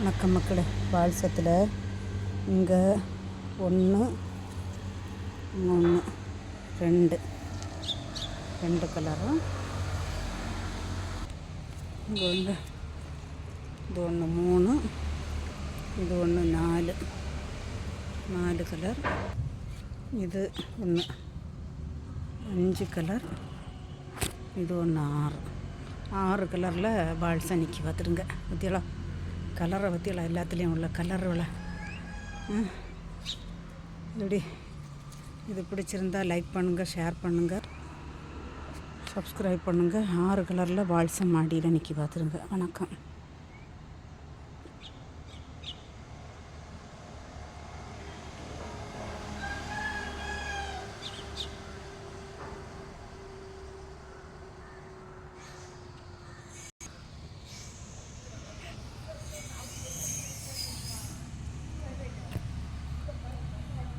வணக்கம் மக்களே. பால்சத்தில் இங்கே ஒன்று மூணு ரெண்டு. ரெண்டு கலரும் இங்கே ஒன்று இது ஒன்று மூணு இது ஒன்று நாலு. நாலு கலர் இது ஒன்று அஞ்சு கலர் இது ஒன்று ஆறு. ஆறு கலரில் பால்சா நிற்கி பார்த்துருங்க. பற்றியெல்லாம் கலரை பற்றியெல்லாம் எல்லாத்துலேயும் உள்ள கலர்களை இப்படி இது பிடிச்சிருந்தா லைக் பண்ணுங்கள் ஷேர் பண்ணுங்கள் சப்ஸ்கிரைப் பண்ணுங்கள் ஆறு கலரில் பால்சம் மாடியில் நிற்கி பார்த்துருங்க வணக்கம்.